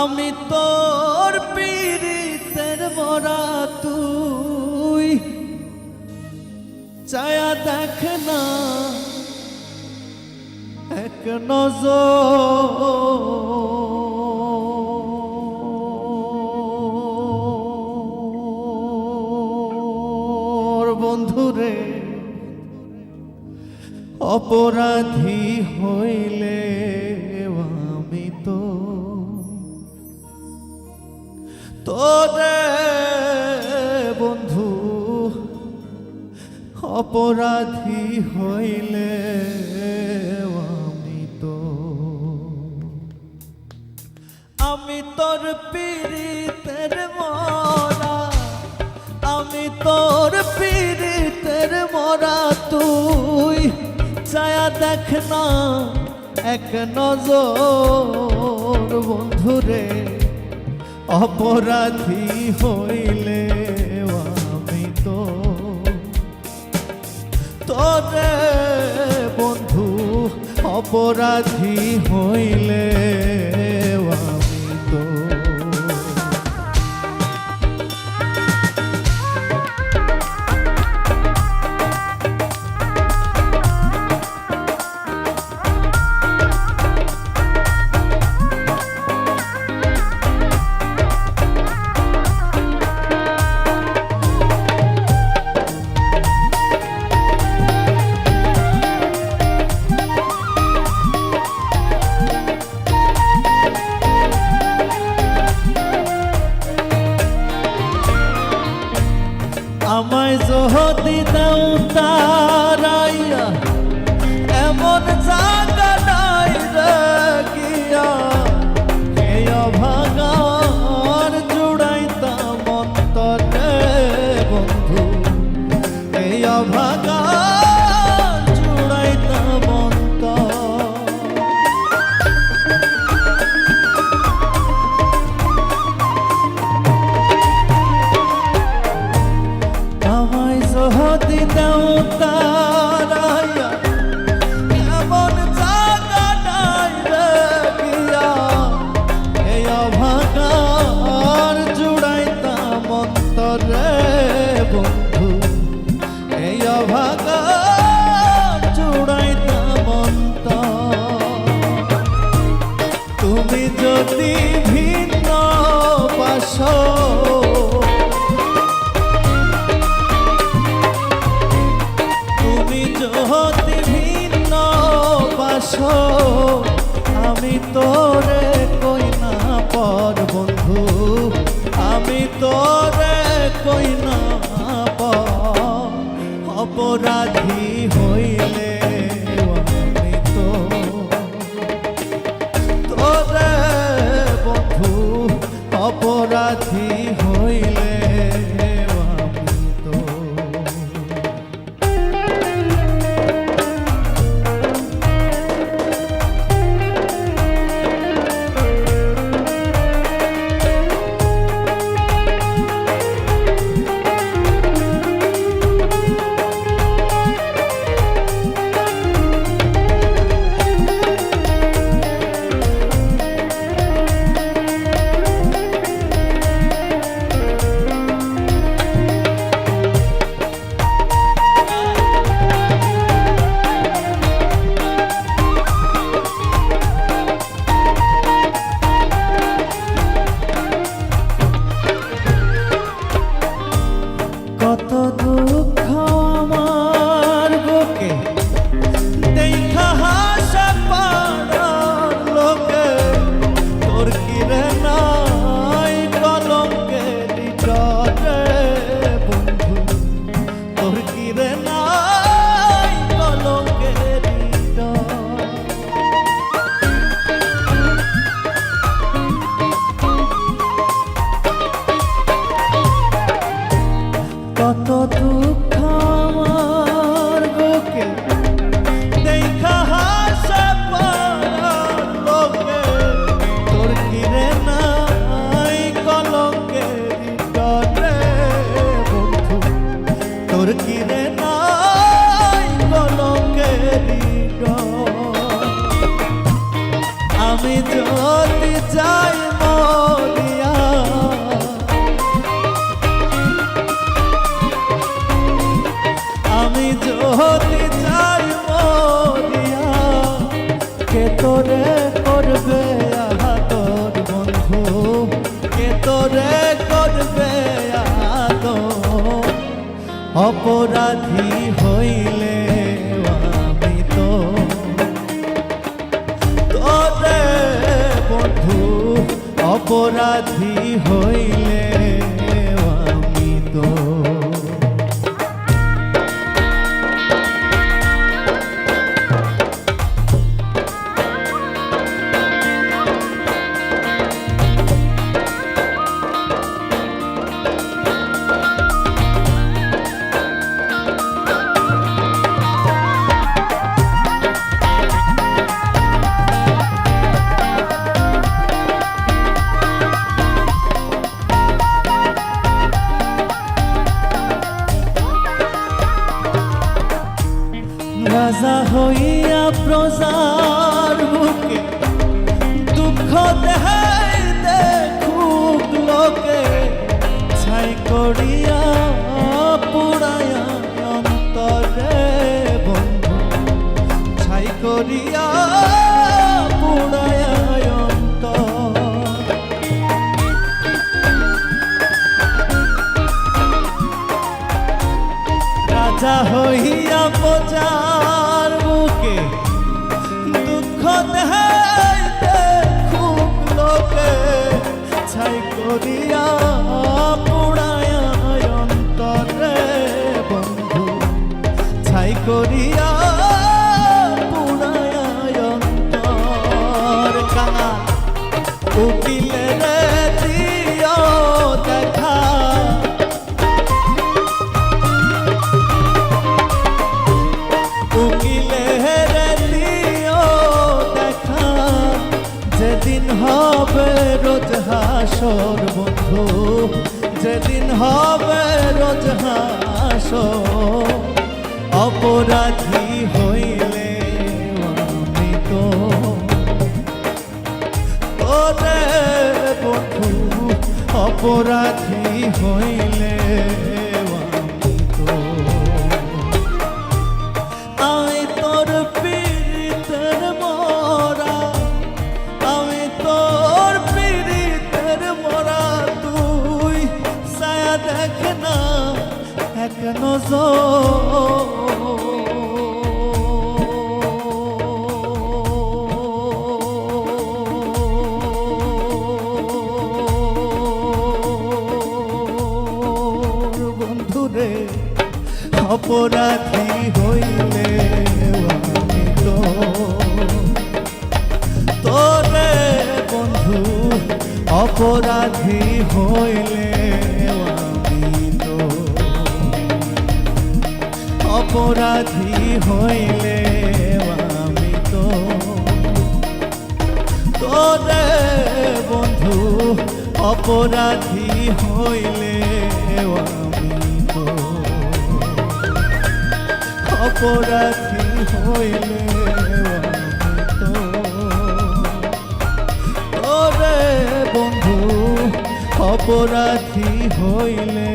আমি তোর পীড়িতের মরা তুই। চায়া দেখ না, এক নজ বন্ধুরে অপরাধী হইলে আমি তো তোদের বন্ধু, অপরাধী হইলে আমি তো, আমি তোর পীড়িতের মরা, আমি তোর পীড়িতের মরা, তুই চায়া দেখ না, এক নজর বন্ধুরে। অপরাধী হইলে আমি তো। তোরে বন্ধু অপরাধী হইলে ahora অপরাধী হইলে আমি তো তোরে বন্ধু অপরাধী হইলে প্রজার বুকে দুঃখ দেহাই দেখুক লোকে ছাই করিয়া পুরায়া অন্তরে বন্ধু ছাই করিয়া ছাই হাসর বন্ধু যেদিন হবে রোজ হাস অপরাধী হইলে আমি তো ওরে বন্ধু অপরাধী হইলে বন্ধুরে অপরাধী হইলে আমি তো তোরে বন্ধু অপরাধী হইলে অপরাধী হইলে আমি তো তোরে বন্ধু, অপরাধী হইলে আমি তো অপরাধী হইলে আমি তো ওরে বন্ধু, অপরাধী হইলে